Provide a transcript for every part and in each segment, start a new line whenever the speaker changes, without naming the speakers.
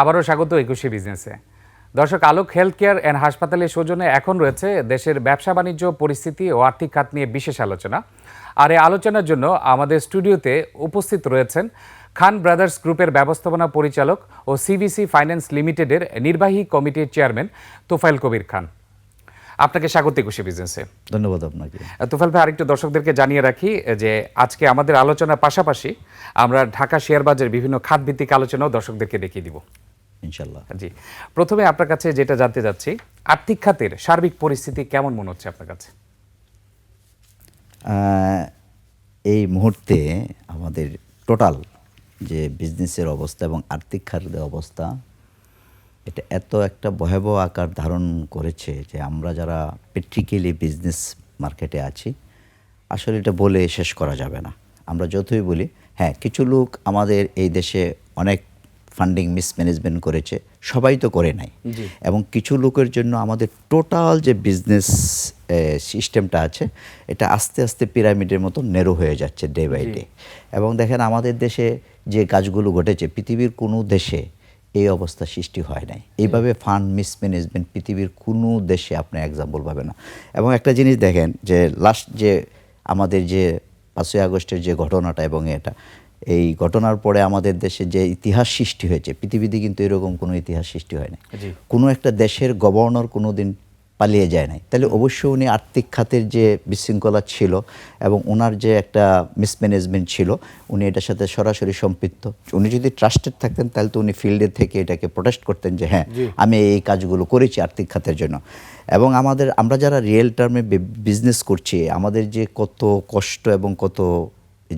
আবারও স্বাগত একুশে বিজনেসে। দর্শক আলোক হেলথ কেয়ার অ্যান্ড হাসপাতালের সৌজন্যে এখন রয়েছে দেশের ব্যবসা বাণিজ্য পরিস্থিতি ও আর্থিক খাত নিয়ে বিশেষ আলোচনা। আর এই আলোচনার জন্য আমাদের স্টুডিওতে উপস্থিত রয়েছেন খান ব্রাদার্স গ্রুপের ব্যবস্থাপনা পরিচালক ও সিবিসি ফাইন্যান্স লিমিটেডের নির্বাহী কমিটির চেয়ারম্যান তোফাইল কবির খান। আপনাকে স্বাগত একুশে বিজনেসে।
ধন্যবাদ আপনাকে।
তুফাল ভাই আরেকটু দর্শকদেরকে জানিয়ে রাখি যে আজকে আমাদের আলোচনার পাশাপাশি আমরা ঢাকা শেয়ার বাজারের বিভিন্ন খাত ভিত্তিক আলোচনাও দর্শকদেরকে দেখিয়ে দিব।
ইনশাল্লাহ
জি। প্রথমে আপনার কাছে যেটা জানতে যাচ্ছি আর্থিক খাতের সার্বিক পরিস্থিতি কেমন মনে হচ্ছে আপনার কাছে?
এই মুহূর্তে আমাদের টোটাল যে বিজনেসের অবস্থা এবং আর্থিক খাতের অবস্থা এটা এত একটা ভয়াবহ আকার ধারণ করেছে যে আমরা যারা প্র্যাকটিক্যালি বিজনেস মার্কেটে আছি আসলে এটা বলে শেষ করা যাবে না। আমরা যতই বলি হ্যাঁ কিছু লোক আমাদের এই দেশে অনেক ফান্ডিং মিসম্যানেজমেন্ট করেছে সবাই তো করে নাই। এবং কিছু লোকের জন্য আমাদের টোটাল যে বিজনেস সিস্টেমটা আছে এটা আস্তে আস্তে পিরামিডের মতো নেরো হয়ে যাচ্ছে ডে বাই ডে এবং দেখেন আমাদের দেশে যে কাজগুলো ঘটেছে পৃথিবীর কোনো দেশে এই অবস্থা সৃষ্টি হয় নাই। এইভাবে ফান্ড মিসম্যানেজমেন্ট পৃথিবীর কোনো দেশে আপনি এক্সাম্পল পাবেন না। এবং একটা জিনিস দেখেন যে লাস্ট যে আমাদের যে পাঁচই আগস্টের যে ঘটনাটা এবং এটা এই ঘটনার পরে আমাদের দেশে যে ইতিহাস সৃষ্টি হয়েছে পৃথিবীতে কিন্তু এরকম কোনো ইতিহাস সৃষ্টি হয় না কোনো একটা দেশের গভর্নর কোনো দিন পালিয়ে যায় নাই। তাহলে অবশ্যই উনি আর্থিক খাতের যে বিশৃঙ্খলা ছিল এবং ওনার যে একটা মিসম্যানেজমেন্ট ছিল উনি এটার সাথে সরাসরি সম্পৃক্ত। উনি যদি ট্রাস্টেড থাকতেন তাহলে তো উনি ফিল্ডে থেকে এটাকে প্রোটেস্ট করতেন যে হ্যাঁ আমি এই কাজগুলো করেছি আর্থিক খাতের জন্য। এবং আমাদের আমরা যারা রিয়েল টার্মে বিজনেস করছি আমাদের যে কত কষ্ট এবং কত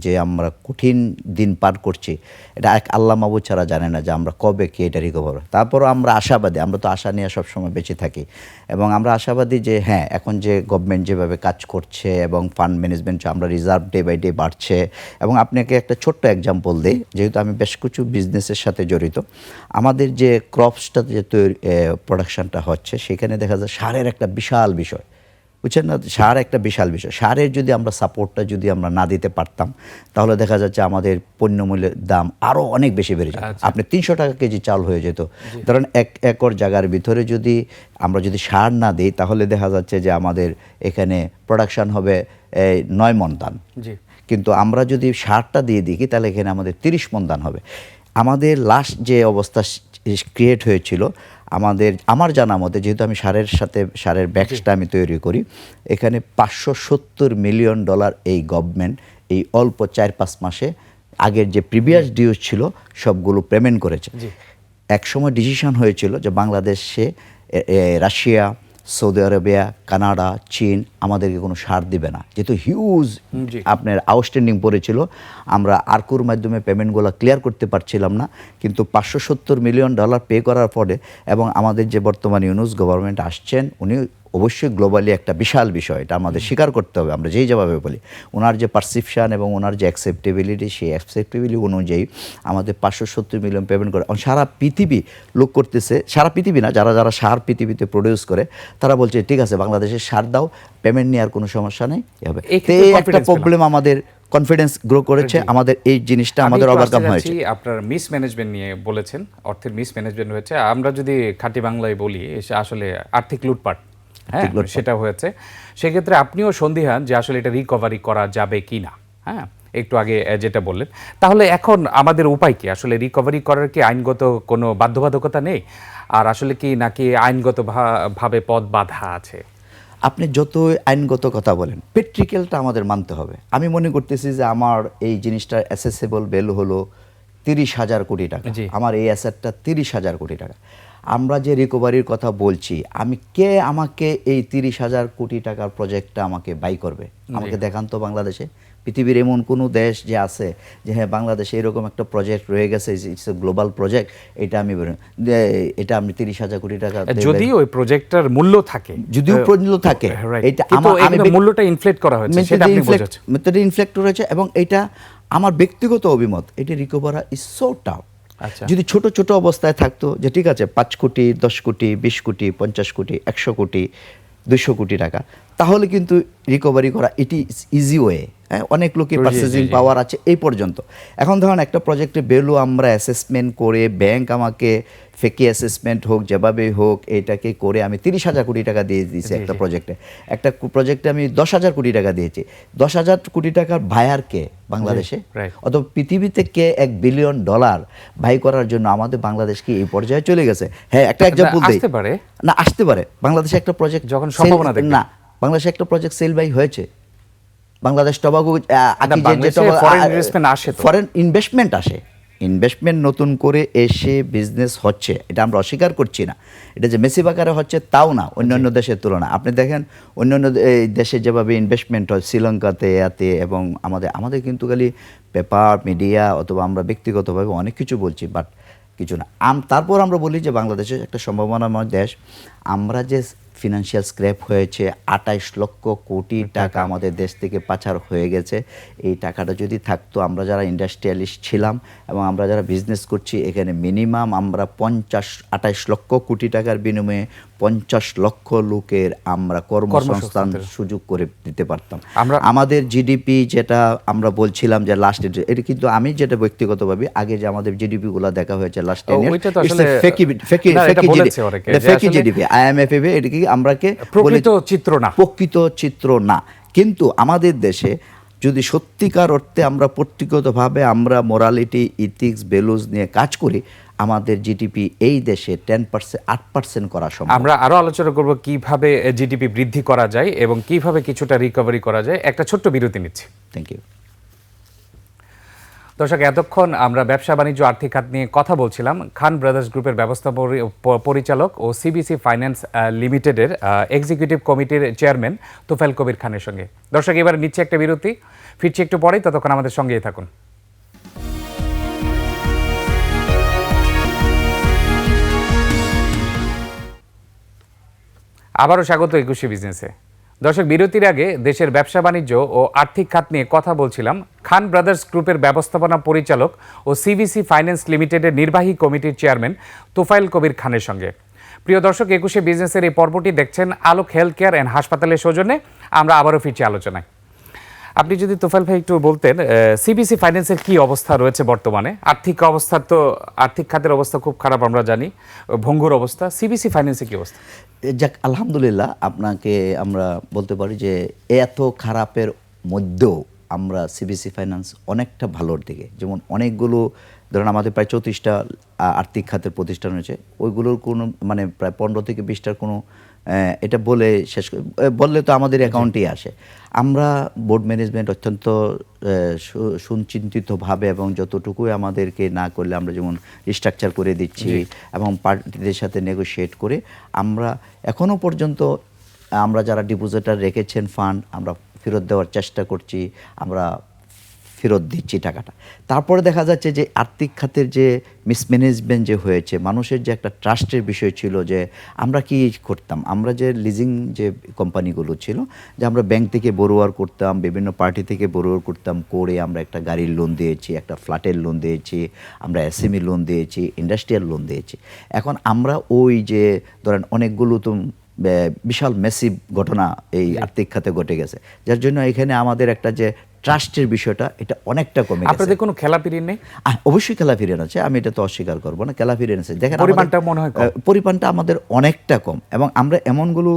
যে আমরা কঠিন দিন পার করছি, এটা এক আল্লাহ মাবু ছাড়া জানে না যে আমরা কবে কে এটা রিকভার তারপরও আমরা আশাবাদী, আমরা তো আশা নিয়ে সবসময় বেঁচে থাকি। এবং আমরা আশাবাদী যে হ্যাঁ এখন যে গভর্নমেন্ট যেভাবে কাজ করছে এবং ফান্ড ম্যানেজমেন্ট আমরা রিজার্ভ ডে বাই ডে বাড়ছে। এবং আপনাকে একটা ছোট্ট এক্সাম্পল দিই, যেহেতু আমি বেশ কিছু বিজনেসের সাথে জড়িত। আমাদের যে ক্রপসটা যে তৈরি প্রোডাকশনটা হচ্ছে, সেখানে দেখা যায় সারের একটা বিশাল বিষয়। বুঝছেন না? সার একটা বিশাল বিষয়। সারের যদি আমরা সাপোর্টটা যদি আমরা না দিতে পারতাম তাহলে দেখা যাচ্ছে আমাদের পণ্যমূল্যের দাম আরও অনেক বেশি বেড়ে যেত। আপনি তিনশো টাকা কেজি চাল হয়ে যেত। ধরেন এক একর জায়গার ভিতরে যদি আমরা যদি সার না দিই তাহলে দেখা যাচ্ছে যে আমাদের এখানে প্রোডাকশন হবে এই, নয় মন
দান।
কিন্তু আমরা যদি সারটা দিয়ে দিই তাহলে এখানে আমাদের তিরিশ মন দান হবে। আমাদের লাস্ট যে অবস্থা ক্রিয়েট হয়েছিল আমাদের আমার জানা মতে যেহেতু আমি সারের সাথে সারের ব্যাগসটা আমি তৈরি করি এখানে পাঁচশো সত্তর মিলিয়ন ডলার এই গভর্নমেন্ট এই অল্প চার পাঁচ মাসে আগের যে প্রিভিয়াস ডিউজ ছিল সবগুলো পেমেন্ট করেছে। একসময় ডিসিশন হয়েছিল যে বাংলাদেশে রাশিয়া সৌদি আরবিয়া কানাডা চীন আমাদেরকে কোনো সার দিবে না যেহেতু হিউজ। আপনার আউটস্ট্যান্ডিং পড়েছিল আমরা আরকুর মাধ্যমে পেমেন্টগুলো ক্লিয়ার করতে পারছিলাম না কিন্তু পাঁচশো সত্তর মিলিয়ন ডলার পে করার পরে এবং আমাদের যে বর্তমান ইউনুস গভর্নমেন্ট আসছেন উনি অবশ্যই গ্লোবালি একটা বিশাল বিষয় এটা আমাদের স্বীকার করতে হবে আমরা যেই যেভাবে বলি। ওনার যে পারসিপশান এবং ওনার যে অ্যাকসেপ্টেবিলিটি সেই অ্যাকসেপ্টেবিলিটি অনুযায়ী আমাদের পাঁচশো সত্তর মিলিয়ন পেমেন্ট করে। সারা পৃথিবী লোক করতেছে সারা পৃথিবী না যারা যারা সার পৃথিবীতে প্রডিউস করে তারা বলছে ঠিক আছে বাংলাদেশে সার দাও পেমেন্ট নেওয়ার কোনো সমস্যা নেই হবে।
এই
একটা প্রবলেম আমাদের কনফিডেন্স গ্রো করেছে আমাদের এই জিনিসটা আমাদের
আমি
ওভারকাম হয়েছে।
আপনার মিস ম্যানেজমেন্ট নিয়ে বলেছেন অর্থের মিস ম্যানেজমেন্ট হয়েছে। আমরা যদি খাঁটি বাংলায় বলি আসলে আর্থিক লুটপাট হ্যাঁ সেটা হয়েছে। সেক্ষেত্রে আপনিও সন্দিহান যে আসলে এটা রিকভারি করা যাবে কি না হ্যাঁ একটু আগে যেটা বললেন। তাহলে এখন আমাদের উপায় কি? আসলে রিকভারি করার কি আইনগত কোনো বাধ্যবাধকতা নেই? আর আসলে কি নাকি আইনগত ভাবে পদ বাধা আছে?
আপনি যত আইনগত কথা বলেন পেট্রিক্যালটা আমাদের মানতে হবে। আমি মনে করতেছি যে আমার এই জিনিসটার অ্যাসেসেবল ভ্যালু হলো তিরিশ হাজার কোটি টাকা। আমার এই অ্যাসেটটা তিরিশ হাজার কোটি টাকা। আমরা যে রিকভারির কথা বলছি আমি কে আমাকে এই তিরিশ হাজার কোটি টাকার প্রজেক্টটা আমাকে বাই করবে? আমাকে দেখান তো বাংলাদেশে। পৃথিবীর এমন কোনো দেশ যে আছে যে হ্যাঁ বাংলাদেশে এরকম একটা প্রজেক্ট রয়ে গেছে ইটস এ গ্লোবাল প্রজেক্ট এটা আমি এটা আমি তিরিশ হাজার কোটি টাকা
যদি ওই প্রজেক্টটার মূল্য থাকে
যদিও প্রযোজ্য থাকে এটা আমার আমি
মূল্যটা ইনফ্লেট করা হয়েছে সেটা আপনি বোঝাচ্ছেন।
ইনফ্লেক্ট রয়েছে এবং এটা আমার ব্যক্তিগত অভিমত এটি রিকভার ইজ সো টাফ। যদি ছোট ছোট অবস্থায় থাকতো যে ঠিক আছে, পাঁচ কোটি, দশ কোটি, বিশ কোটি, পঞ্চাশ কোটি, একশো কোটি দুশো কোটি টাকা তাহলে কিন্তু রিকভারি করা এটি ইজি ওয়ে হ্যাঁ? অনেক লোকে
জি, জি,
পারচেজিং
জি।
পাওয়ার আছে এই পর্যন্ত। এখন ধরুন একটা প্রজেক্টে ভ্যালু আমরা অ্যাসেসমেন্ট করে ব্যাংক আমাকে ফেকি অ্যাসেসমেন্ট হোক যেভাবেই হোক এটাকে করে আমি তিরিশ হাজার কোটি টাকা দিয়ে দিয়েছি একটা প্রজেক্টে একটা প্রজেক্টে আমি দশ হাজার কোটি টাকা দিয়েছি। দশ হাজার কোটি টাকার বায়ার কে বাংলাদেশে. অথবা পৃথিবীতে কে এক বিলিয়ন ডলার ভাই করার জন্য আমাদের বাংলাদেশ কি এই পর্যায়ে চলে গেছে? হ্যাঁ একটা এক্সাম্পল দেই। না আসতে পারে। বাংলাদেশে একটা প্রজেক্ট
যখন সম্ভাবনা
না বাংলাদেশে একটা প্রজেক্ট সেল বাই হয়েছে। বাংলাদেশ
আসে
ফরেন ইনভেস্টমেন্ট আসে। ইনভেস্টমেন্ট নতুন করে এসে বিজনেস হচ্ছে এটা আমরা অস্বীকার করছি না। এটা যে মেসি আকারে হচ্ছে তাও না অন্য অন্য দেশের তুলনা। আপনি দেখেন অন্য অন্য এই দেশে যেভাবে ইনভেস্টমেন্ট হয় শ্রীলঙ্কাতে এতে এবং আমাদের আমাদের কিন্তু খালি পেপার মিডিয়া অথবা আমরা ব্যক্তিগতভাবে অনেক কিছু বলছি বাট কিছু না। আম তারপর আমরা বলি যে বাংলাদেশের একটা সম্ভাবনাময় দেশ আমরা যে ফিনান্সিয়াল স্ক্র্যাপ হয়েছে আটাইশ লক্ষ কোটি টাকা। আমাদের দেশ থেকে পাচার হয়ে গেছে। এই টাকাটা যদি থাকতো আমরা যারা ইন্ডাস্ট্রিয়ালিস্ট ছিলাম এবং আমরা যারা বিজনেস করছি এখানে মিনিমাম আমরা পঞ্চাশ আটাইশ লক্ষ কোটি টাকার বিনিময়ে পঞ্চাশ লক্ষ লোকের আমরা কর্মসংস্থান সুযোগ করে দিতে পারতাম।
আমরা-
আমাদের জিডিপি যেটা আমরা বলছিলাম যে লাস্ট এটা কিন্তু আমি যেটা ব্যক্তিগতভাবে আগে যে আমাদের জিডিপি গুলো দেখা হয়েছে লাস্ট
ও, ওইটা তো আসলে- না, এটা বলেছে অনেকে, যে
ফেকি জিডিপি আইএমএফ এটা কি আমরাকে
প্রকৃত চিত্র না।
প্রকৃত চিত্র না। কিন্তু আমাদের দেশে যদি সত্যিকার অর্থে আমরা প্রত্যেকগতভাবে আমরা মোরালিটি ইথিক্স ভ্যালুজ নিয়ে কাজ করি আমাদের জিডিপি এই দেশে টেন পার্সেন্ট আট পার্সেন্ট করা সম্ভব।
আমরা আরও আলোচনা করব কীভাবে জিডিপি বৃদ্ধি করা যায় এবং কীভাবে কিছুটা রিকভারি করা যায়। একটা ছোট্ট বিরতি নিচ্ছি।
থ্যাংক ইউ
দর্শক, এতক্ষণ আমরা ব্যবসা বাণিজ্য, আর্থিক খাত নিয়ে কথা বলছিলাম। খান ব্রাদার্স গ্রুপের ব্যবস্থা পরিচালক ও সিবিসি ফাইন্যান্স লিমিটেডের এক্সিকিউটিভ কমিটির চেয়ারম্যান তোফাইল কবির খানের সঙ্গে। দর্শক, এবার নিচ্ছে একটা বিরতি। ফিরছি একটু পরেই, ততক্ষণ আমাদের সঙ্গেই থাকুন। আবারও স্বাগত একুশে বিজনেসে। দর্শক, বিরতির আগে দেশের ব্যবসা বাণিজ্য ও আর্থিক খাত নিয়ে কথা বলছিলাম। খান ব্রাদার্স গ্রুপের ব্যবস্থাপনা পরিচালক ও সিবিসি ফাইন্যান্স লিমিটেডের নির্বাহী কমিটির চেয়ারম্যান তোফাইল কবির খানের সঙ্গে। প্রিয় দর্শক, একুশে বিজনেসের এই পর্বটি দেখছেন আলোক হেলথ কেয়ার অ্যান্ড হাসপাতালের সৌজন্যে। আমরা আবারও ফিরছি আলোচনায়। আপনি যদি তোফাইল ভাই একটু বলতেন সিবিসি ফাইন্যান্সের কি অবস্থা রয়েছে বর্তমানে? আর্থিক অবস্থা তো, আর্থিক খাতের অবস্থা খুব খারাপ আমরা জানি, ভঙ্গুর অবস্থা। সিবিসি ফাইন্যান্সের কি অবস্থা?
যাক, আলহামদুলিল্লাহ আপনাকে আমরা বলতে পারি যে এত খারাপের মধ্যেও আমরা সিবিসি ফাইন্যান্স অনেকটা ভালোর দিকে। যেমন অনেকগুলো ধরুন আমাদের প্রায় চৌত্রিশটা আর্থিক খাতের প্রতিষ্ঠান রয়েছে ওইগুলোর কোনো মানে প্রায় পনেরো থেকে বিশটার কোনো এটা বলে শেষ বললে তো আমাদের অ্যাকাউন্টেই আসে। আমরা বোর্ড ম্যানেজমেন্ট অত্যন্ত সুচিন্তিতভাবে এবং যতটুকুই আমাদেরকে না করলে আমরা যেমন রিস্ট্রাকচার করে দিচ্ছি এবং পার্টিদের সাথে নেগোশিয়েট করে আমরা এখনও পর্যন্ত আমরা যারা ডিপোজিটার রেখেছেন ফান্ড আমরা ফেরত দেওয়ার চেষ্টা করছি আমরা ফেরত দিচ্ছি টাকাটা। তারপরে দেখা যাচ্ছে যে আর্থিক খাতের যে মিসম্যানেজমেন্ট যে হয়েছে মানুষের যে একটা ট্রাস্টের বিষয় ছিল যে আমরা কি করতাম আমরা যে লিজিং যে কোম্পানিগুলো ছিল যে আমরা ব্যাংক থেকে বড়োয়ার করতাম বিভিন্ন পার্টি থেকে বড়োয়ার করতাম করে আমরা একটা গাড়ির লোন দিয়েছি একটা ফ্ল্যাটের লোন দিয়েছি আমরা এসএমই লোন দিয়েছি ইন্ডাস্ট্রিয়াল লোন দিয়েছি। এখন আমরা ওই যে ধরেন অনেকগুলো তো বিশাল মেসিভ ঘটনা এই আর্থিক খাতে ঘটে গেছে। যার জন্য এখানে আমাদের একটা যে ট্রাস্টের বিষয়টা এটা অনেকটা কমে গেছে।
আপনাদের কোনো খেলা পিরিয়ড নেই
অবশ্যই খেলা ফিরেন আছে আমি এটা তো অস্বীকার করব না খেলা ফিরেন আছে। দেখেন
পরিমাণটা মনে হয়।
পরিমাণটা আমাদের অনেকটা কম এবং আমরা এমনগুলো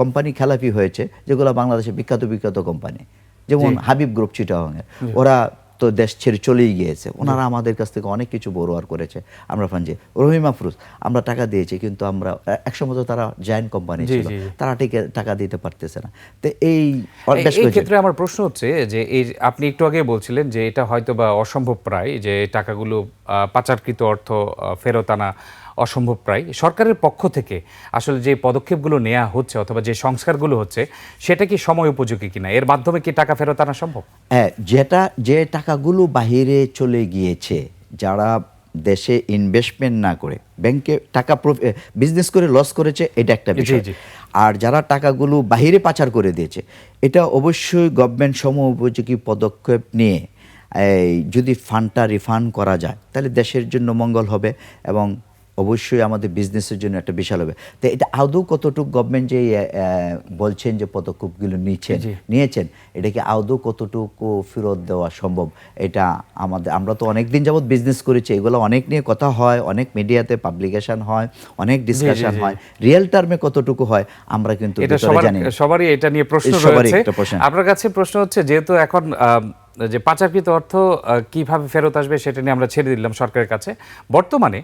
কোম্পানি খেলাপি হয়েছে যেগুলো বাংলাদেশে বিখ্যাত বিখ্যাত কোম্পানি যেমন হাবিব গ্রুপ চিটাগাংয়ের ওরা তো দেশ ছেড়ে চলেই গিয়েছে। ওনারা আমাদের কাছ থেকে অনেক কিছু বড়োয়ার করেছে। আমরা ফানজি রহিম আফরুজ আমরা টাকা দিয়েছি কিন্তু আমরা একসময় তো তারা জয়েন্ট কোম্পানি ছিল। তারা ঠিক টাকা দিতে পারতেছে না। তো এই
এই ক্ষেত্রে আমার প্রশ্ন হচ্ছে যে এই আপনি একটু আগে বলছিলেন যে এটা হয়তো বা অসম্ভব প্রায় যে টাকাগুলো পাচারকৃত অর্থ ফেরত আনা অসম্ভব প্রায়। সরকারের পক্ষ থেকে আসলে যে পদক্ষেপগুলো নেওয়া হচ্ছে অথবা যে সংস্কারগুলো হচ্ছে সেটা কি সময় উপযোগী কিনা? এর মাধ্যমে কি টাকা ফেরত আনা সম্ভব?
হ্যাঁ যেটা যে টাকাগুলো বাহিরে চলে গিয়েছে যারা দেশে ইনভেস্টমেন্ট না করে ব্যাংকে টাকা বিজনেস করে লস করেছে এটা একটা বিষয়। আর যারা টাকাগুলো বাহিরে পাচার করে দিয়েছে এটা অবশ্যই গভর্নমেন্ট সম উপযোগী পদক্ষেপ নিয়ে এই যদি ফান্ডটা রিফান্ড করা যায় তাহলে দেশের জন্য মঙ্গল হবে এবং অবশ্যই আমাদের বিজনেসের জন্য একটা বিশাল হবে। তো এটা আদৌ কতটুকু গভর্নমেন্ট যে বলছেন যে পদক্ষেপগুলো নিচ্ছেন নিয়েছেন এটাকে আদৌ কতটুকু ফেরত দেওয়া সম্ভব? এটা আমাদের আমরা তো অনেক দিন যাবত বিজনেস করেছি এগুলো অনেক নিয়ে কথা হয় অনেক মিডিয়াতে পাবলিকেশন হয় অনেক ডিসকাশন হয়। রিয়েল টার্মে কতটুকু হয় আমরা কিন্তু
এটা। সবারই এটা নিয়ে প্রশ্ন রয়েছে। আপনার কাছে প্রশ্ন হচ্ছে যেহেতু এখন যে পাচারকৃত অর্থ কীভাবে ফেরত আসবে সেটা নিয়ে আমরা ছেড়ে দিলাম সরকারের কাছে। বর্তমানে।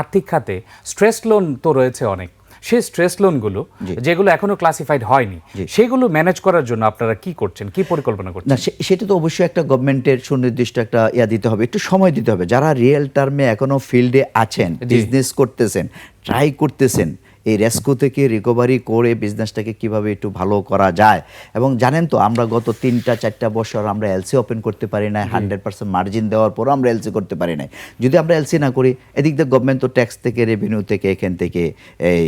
আর্থিক খাতে স্ট্রেস লোন তো রয়েছে অনেক। সেই স্ট্রেস লোনগুলো যেগুলো এখনও ক্লাসিফাইড হয়নি সেগুলো ম্যানেজ করার জন্য আপনারা কি করছেন? কি পরিকল্পনা করছেন?
না সেটা তো অবশ্যই একটা গভর্নমেন্টের সুনির্দিষ্ট একটা ইয়া দিতে হবে। একটু সময় দিতে হবে। যারা রিয়েল টার্মে এখনও ফিল্ডে আছেন বিজনেস করতেছেন ট্রাই করতেছেন এই রেস্কো থেকে রিকভারি করে বিজনেসটাকে কীভাবে একটু ভালো করা যায়? এবং জানেন তো আমরা গত তিনটা চারটা বছর আমরা এলসি ওপেন করতে পারি না হান্ড্রেড পার্সেন্ট মার্জিন দেওয়ার পরও আমরা এলসি করতে পারি না যদি আমরা এলসি না করি এদিক দিয়ে গভর্নমেন্ট তো ট্যাক্স থেকে রেভিনিউ থেকে এখান থেকে এই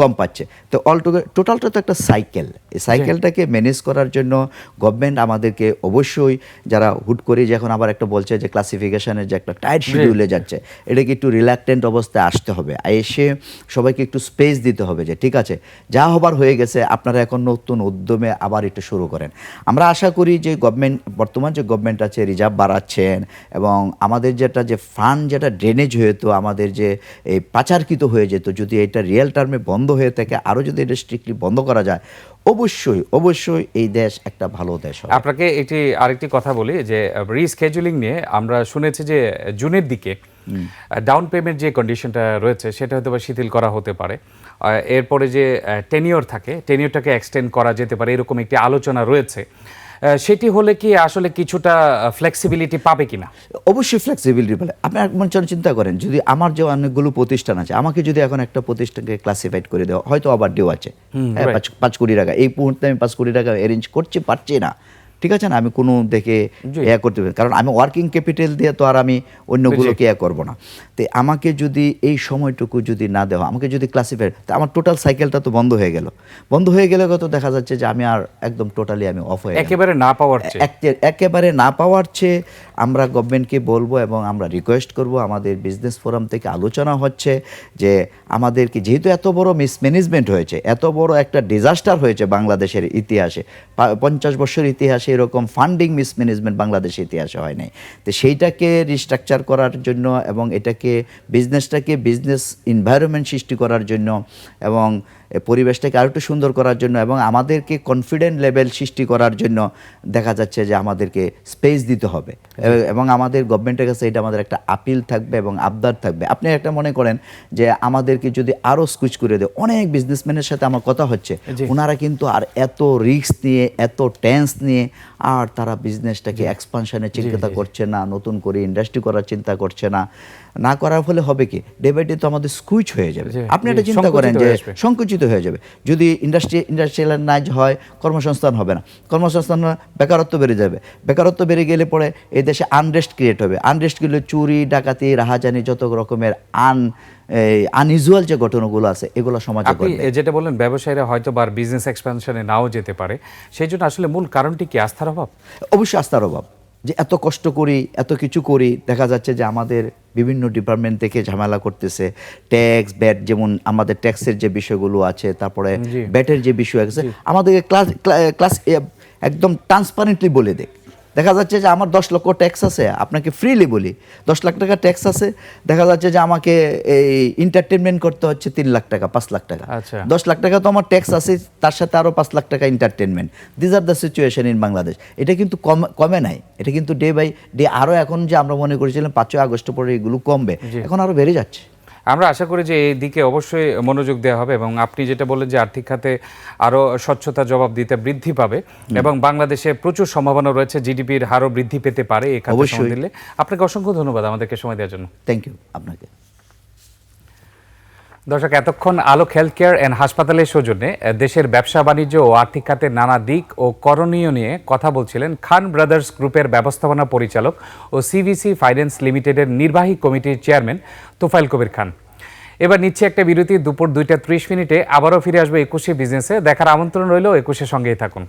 কম পাচ্ছে। তো অল টোটালটা তো একটা সাইকেল এই সাইকেলটাকে ম্যানেজ করার জন্য গভর্নমেন্ট আমাদেরকে অবশ্যই যারা হুট করে যখন আবার একটা বলছে যে ক্লাসিফিকেশনের যে একটা টাইট শিডিউলে যাচ্ছে এটাকে একটু রিল্যাক্টেন্ট অবস্থায় আসতে হবে। আর এসে সবাইকে একটু স্পেস দিতে হবে যে, ঠিক আছে, যা হবার হয়ে গেছে, আপনারা এখন নতুন উদ্যমে আবার একটু শুরু করেন। আমরা আশা করি যে গভর্নমেন্ট বর্তমান যে গভর্নমেন্ট আছে রিজার্ভ বাড়াচ্ছেন এবং আমাদের যেটা যে ফান্ড যেটা ড্রেনেজ হয়েতো আমাদের যে এই পাচারকৃত হয়ে যেত, যদি এটা রিয়েল টার্মে বন্ধ হয়ে থাকে, আরও যদি এটা স্ট্রিক্টলি বন্ধ করা যায়, অবশ্যই অবশ্যই এই দেশ একটা ভালো দেশ
আপনাকে একটি আরেকটি কথা বলি যে রিস্কেজুলিং নিয়ে আমরা শুনেছি যে, জুনের দিকে ডাউন পেমেন্ট যে কন্ডিশনটা রয়েছে সেটা হয়তো বা শিথিল করা হতে পারে। এরপরে যে টেনিওর থাকে টেনিওরটাকে এক্সটেন্ড করা যেতে পারে এরকম একটি আলোচনা রয়েছে। সেটি হলে কি আসলে কিছুটা ফ্লেক্সিবিলিটি পাবে কিনা?
অবশ্যই ফ্লেক্সিবিলিটি বলে আপনি এক মন চিন্তা করেন যদি আমার যে অনেকগুলো প্রতিষ্ঠান আছে আমাকে যদি এখন একটা প্রতিষ্ঠানকে ক্লাসিফাইড করে দেওয়া হয়তো আবার ডিউ আছে। হ্যাঁ, পাঁচ- কোটি টাকা। এই মুহূর্তে আমি পাঁচ কোটি টাকা অ্যারেঞ্জ করতে পারছি না। ঠিক আছে না? আমি কোনো দেখে ইয়া করতে পারি কারণ আমি ওয়ার্কিং ক্যাপিটাল দিয়ে তো আর আমি অন্যগুলোকে ইয়া করব না। তো আমাকে যদি এই সময়টুকু যদি না দেওয়া আমাকে যদি ক্লাসিফাই তো আমার টোটাল সাইকেলটা তো বন্ধ হয়ে গেল। বন্ধ হয়ে গেলে তো দেখা যাচ্ছে যে আমি আর একদম টোটালি আমি অফ হয়ে
একেবারে না পাওয়ার
একেবারে না পাওয়ার চেয়ে আমরা গভর্নমেন্টকে বলব এবং আমরা রিকোয়েস্ট করব আমাদের বিজনেস ফোরাম থেকে আলোচনা হচ্ছে যে আমাদেরকে যেহেতু এত বড় মিসম্যানেজমেন্ট হয়েছে এত বড় একটা ডিজাস্টার হয়েছে বাংলাদেশের ইতিহাসে পঞ্চাশ বছর ইতিহাসে এরকম ফান্ডিং মিসম্যানেজমেন্ট বাংলাদেশের ইতিহাসে হয় নাই। তো সেইটাকে রিস্ট্রাকচার করার জন্য এবং এটাকে বিজনেসটাকে বিজনেস এনভায়রনমেন্ট সৃষ্টি করার জন্য এবং পরিবেশটাকে আরেকটু সুন্দর করার জন্য এবং আমাদেরকে কনফিডেন্ট লেভেল সৃষ্টি করার জন্য দেখা যাচ্ছে যে আমাদেরকে স্পেস দিতে হবে। এবং আমাদের গভর্নমেন্টের কাছে এটা আমাদের একটা আপিল থাকবে এবং আবদার থাকবে। আপনি একটা মনে করেন যে আমাদেরকে যদি আরও স্কুইচ করে দেয় অনেক বিজনেসম্যানের সাথে আমার কথা হচ্ছে ওনারা কিন্তু আর এত রিস্ক নিয়ে এত টেন্স নিয়ে আর তারা বিজনেসটাকে এক্সপানশনের চিন্তা করছে না নতুন করে ইন্ডাস্ট্রি করার চিন্তা করছে না। না করার ফলে হবে কি? ডে বাই ডে তো আমাদের স্কুইচ হয়ে যাবে। আপনি
জি,
একটা চিন্তা করেন যে সংকুচিত হয়ে যাবে। যদি ইন্ডাস্ট্রি ইন্ডাস্ট্রিয়ালাইজ হয় কর্মসংস্থান হবে না। কর্মসংস্থান বেকারত্ব বেড়ে যাবে। বেকারত্ব বেড়ে গেলে পরে এই দেশে আনরেস্ট ক্রিয়েট হবে। আনরেস্ট গেলে চুরি ডাকাতি রাহাজানি যত রকমের আন আনইউজুয়াল যে ঘটনাগুলো আছে এগুলো সমাজে ঘটবে।
যেটা বললেন ব্যবসায়ীরা হয়তো বা বিজনেস নাও যেতে পারে। সেই জন্য আসলে মূল কারণটি কি? আস্থার অভাব?
অবশ্যই আস্থার অভাব। যে এত কষ্ট করি এত কিছু করি দেখা যাচ্ছে যে আমাদের বিভিন্ন ডিপার্টমেন্ট থেকে ঝামেলা করতেছে। ট্যাক্স ব্যাট যেমন আমাদের ট্যাক্সের যে বিষয়গুলো আছে তারপরে ব্যাটের যে বিষয় আছে আমাদেরকে ক্লাস ক্লাস একদম ট্রান্সপারেন্টলি বলে দেয়। দেখা যাচ্ছে যে আমার দশ লক্ষ ট্যাক্স আছে আপনাকে ফ্রিলি বলি দশ লাখ টাকা ট্যাক্স আছে দেখা যাচ্ছে যে আমাকে এই এন্টারটেনমেন্ট করতে হচ্ছে তিন লাখ টাকা পাঁচ লাখ টাকা।
আচ্ছা।
দশ লাখ টাকা তো আমার ট্যাক্স আছে তার সাথে আরও পাঁচ লাখ টাকা entertainment these are the situation in Bangladesh এটা কিন্তু কম কমে নাই। এটা কিন্তু ডে বাই ডে আরও এখন যে আমরা মনে করেছিলাম পাঁচই আগস্ট পরে এগুলো কমবে এখন আরও বেড়ে যাচ্ছে।
আমরা আশা করি যে এই দিকে অবশ্যই মনোযোগ দেওয়া হবে এবং আপনি যেটা বললেন যে আর্থিক খাতে আরও স্বচ্ছতা জবাব দিতে বৃদ্ধি পাবে এবং বাংলাদেশে প্রচুর সম্ভাবনা রয়েছে জিডিপির হারও বৃদ্ধি পেতে পারে এই খাতে দিলে। আপনাকে অসংখ্য ধন্যবাদ আমাদেরকে সময় দেওয়ার জন্য।
থ্যাংক ইউ আপনাকে।
দর্শক, এতক্ষণ আলোক হেলথ কেয়ার অ্যান্ড হাসপাতালের সৌজন্যে দেশের ব্যবসা বাণিজ্য ও আর্থিক খাতের নানা দিক ও করণীয় নিয়ে কথা বলছিলেন খান ব্রাদার্স গ্রুপের ব্যবস্থাপনা পরিচালক ও সিভিসি ফাইন্যান্স লিমিটেডের নির্বাহী কমিটির চেয়ারম্যান তোফাইল কবির খান। এবার নিচ্ছে একটা বিরতি, দুপুর দুইটা ত্রিশ মিনিটে আবারও ফিরে আসবে একুশে বিজনেসে। দেখার আমন্ত্রণ রইল, একুশের সঙ্গেই থাকুন।